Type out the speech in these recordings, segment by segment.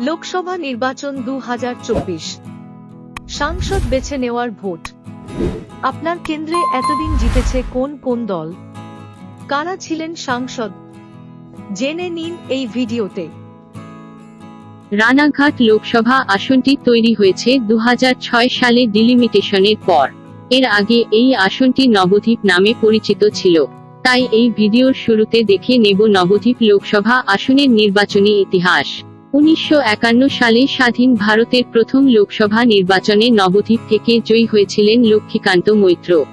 লোকসভা নির্বাচন দু হাজার চব্বিশ। সাংসদ বেছে নেওয়ার ভোট। আপনার কেন্দ্রে এতদিন জিতেছে কোন কোন দল? কারা ছিলেন সাংসদ? জেনে নিন এই ভিডিওতে। রানাঘাট লোকসভা আসনটি তৈরি হয়েছে দু হাজার ছয় সালে ডিলিমিটেশনের পর। এর আগে এই আসনটি নবদ্বীপ নামে পরিচিত ছিল। তাই এই ভিডিওর শুরুতে দেখে নেব নবদ্বীপ লোকসভা আসনের নির্বাচনী ইতিহাস। উনিশশো একান্ন সালে স্বাধীন ভারতের প্রথম লোকসভা নির্বাচনে নবদ্বীপ থেকে জয়ী হয়েছিলেন লক্ষ্মীকান্ত মৈত্র।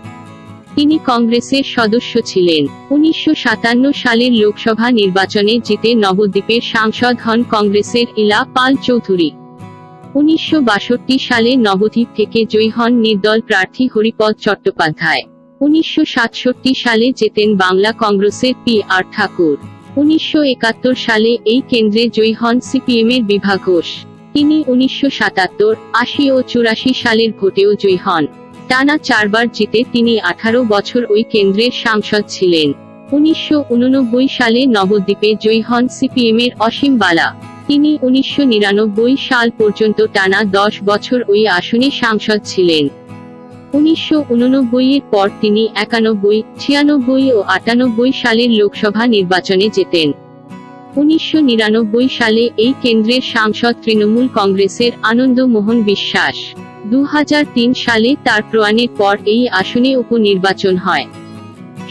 তিনি কংগ্রেসের সদস্য ছিলেন। উনিশশো সাতান্ন সালের লোকসভা নির্বাচনে জিতে নবদ্বীপের সাংসদ হন কংগ্রেসের ইলা পাল চৌধুরী। উনিশশো বাষট্টি সালে নবদ্বীপ থেকে জয়ী হন নির্দল প্রার্থী হরিপদ চট্টোপাধ্যায়। উনিশশো সাতষট্টি সালে জেতেন বাংলা কংগ্রেসের পি আর ঠাকুর। উনিশশো একাত্তর সালে এই কেন্দ্রে জয়ী হন সিপিএম এর বিভা ঘোষ তিনি উনিশশো সাতাত্তর, আশি ও চুরাশি সালের ভোটেও জয়ী হন। টানা চারবার জিতে তিনি আঠারো বছর ওই কেন্দ্রের সাংসদ ছিলেন। উনিশশো উননব্বই সালে নবদ্বীপে জয়ী হন সিপিএম এর অসীম বালা। তিনি উনিশশো নিরানব্বই সাল পর্যন্ত টানা দশ বছর ওই আসনে সাংসদ ছিলেন। উনিশশো উননব্বই এর পর তিনি একানব্বই, ছিয়ানব্বই ও আটানব্বই সালের লোকসভা নির্বাচনে জেতেন। উনিশশো নিরানব্বই সালে এই কেন্দ্রের সাংসদ তৃণমূল কংগ্রেসের আনন্দ মোহন বিশ্বাস। দু হাজার তিন সালে তার প্রয়াণের পর এই আসনে উপনির্বাচন হয়।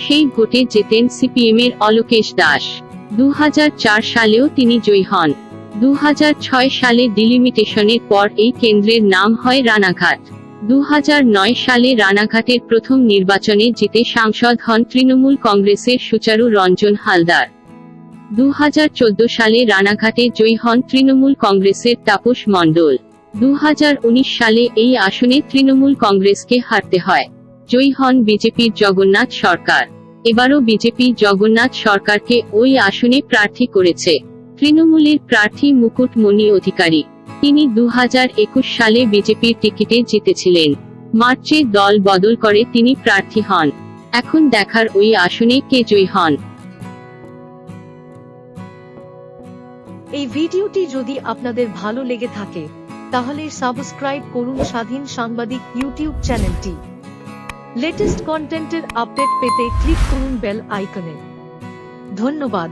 সেই ভোটে জেতেন সিপিএম এর অলোকেশ দাস। দু হাজার চার সালেও তিনি জয়ী হন। দু হাজার ছয় সালে ডিলিমিটেশনের পর এই কেন্দ্রের নাম হয় রানাঘাট। দু হাজার নয় সালে রানাঘাটের প্রথম নির্বাচনে জিতে সাংসদ হন তৃণমূল কংগ্রেসের সুচারু রঞ্জন হালদার। দু হাজার চোদ্দ সালে রানাঘাটে জয়ী হন তৃণমূল কংগ্রেসের তাপস মণ্ডল। দু হাজার উনিশ সালে এই আসনে তৃণমূল কংগ্রেসকে হারতে হয়। জয়ী হন বিজেপির জগন্নাথ সরকার। এবারও বিজেপি জগন্নাথ সরকারকে ওই আসনে প্রার্থী করেছে। তৃণমূলের প্রার্থী মুকুটমণি অধিকারী। তিনি দু হাজার একুশ সালে বিজেপির টিকিটে জিতেছিলেন। মার্চে দল বদল করে তিনি প্রার্থী হন। এখন দেখার ওই আসনে কে জয়ী হন। এই ভিডিওটি যদি আপনাদের ভালো লেগে থাকে, তাহলে সাবস্ক্রাইব করুন স্বাধীন সাংবাদিক ইউটিউব চ্যানেলটি। লেটেস্ট কন্টেন্টের আপডেট পেতে ক্লিক করুন বেল আইকনে। ধন্যবাদ।